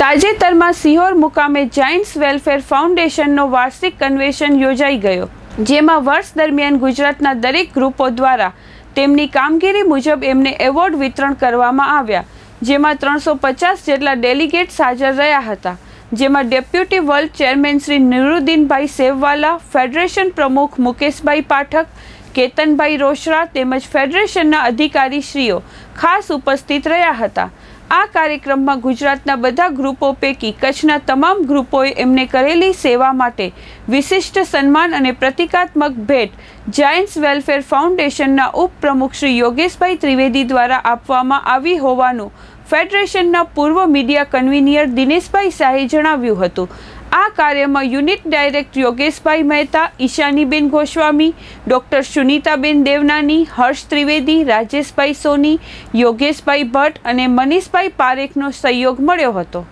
તાજેતરમાં સિહોર મુકામે Giants welfare ફાઉન્ડેશનનો વાર્ષિક કન્વેશન યોજાઈ ગયો, જેમાં વર્ષ દરમિયાન ગુજરાતના દરેક ગ્રુપો દ્વારા તેમની કામગીરી મુજબ એમને એવોર્ડ વિતરણ કરવામાં આવ્યા, જેમાં ત્રણસો પચાસ જેટલા ડેલિગેટ્સ હાજર રહ્યા હતા, જેમાં deputy world chairman Shri નિરુદ્દીનભાઈ Sevwala, federation પ્રમુખ મુકેશભાઈ પાઠક, કેતનભાઈ રોશરા તેમજ ફેડરેશનના અધિકારીશ્રીઓ ખાસ ઉપસ્થિત રહ્યા હતા. આ કાર્યક્રમમાં ગુજરાતના બધા ગ્રુપો પૈકી કચ્છના તમામ ગ્રુપોએ એમને કરેલી સેવા માટે વિશિષ્ટ સન્માન અને પ્રતિકાત્મક ભેટ જાયન્ટ્સ વેલફેર ફાઉન્ડેશનના ઉપપ્રમુખ શ્રી યોગેશભાઈ ત્રિવેદી દ્વારા આપવામાં આવી હોવાનું ફેડરેશનના પૂર્વ મીડિયા કન્વીનિયર દિનેશભાઈ શાહે જણાવ્યું હતું. આ કાર્યમાં યુનિટ ડાયરેક્ટર યોગેશભાઈ મહેતા, ઈશાનીબેન ગોસ્વામી, ડૉક્ટર સુનીતાબેન દેવનાની, હર્ષ ત્રિવેદી, રાજેશભાઈ સોની, યોગેશભાઈ ભટ્ટ અને મનીષભાઈ પારેખનો સહયોગ મળ્યો હતો.